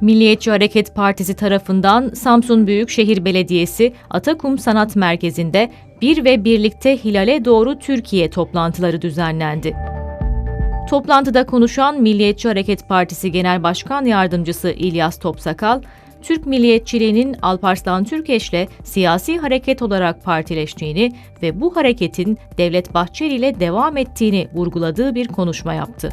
Milliyetçi Hareket Partisi tarafından Samsun Büyükşehir Belediyesi Atakum Sanat Merkezi'nde Bir ve Birlikte Hilal'e Doğru Türkiye toplantıları düzenlendi. Toplantıda konuşan Milliyetçi Hareket Partisi Genel Başkan Yardımcısı İlyas Topsakal, Türk milliyetçiliğinin Alparslan Türkeş'le siyasi hareket olarak partileştiğini ve bu hareketin Devlet Bahçeli ile devam ettiğini vurguladığı bir konuşma yaptı.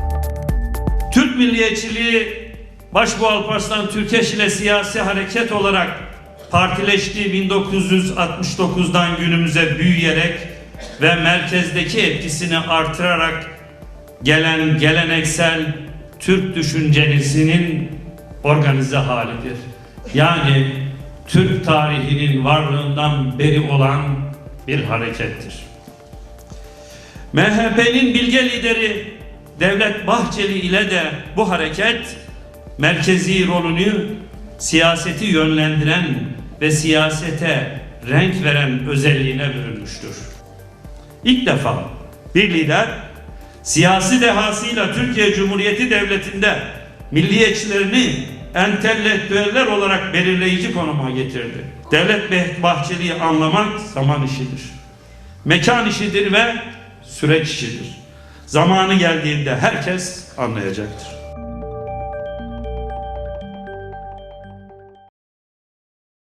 Türk milliyetçiliği Başbuğ Alparslan Türkeş ile siyasi hareket olarak partileştiği 1969'dan günümüze büyüyerek ve merkezdeki etkisini artırarak gelen geleneksel Türk düşüncesinin organize halidir. Yani Türk tarihinin varlığından beri olan bir harekettir. MHP'nin bilge lideri Devlet Bahçeli ile de bu hareket merkezi rolünü siyaseti yönlendiren ve siyasete renk veren özelliğine bürünmüştür. İlk defa bir lider siyasi dehasıyla Türkiye Cumhuriyeti Devleti'nde milliyetçilerini entelektüeller olarak belirleyici konuma getirdi. Devlet Bahçeli'yi anlamak zaman işidir. Mekan işidir ve süreç işidir. Zamanı geldiğinde herkes anlayacaktır.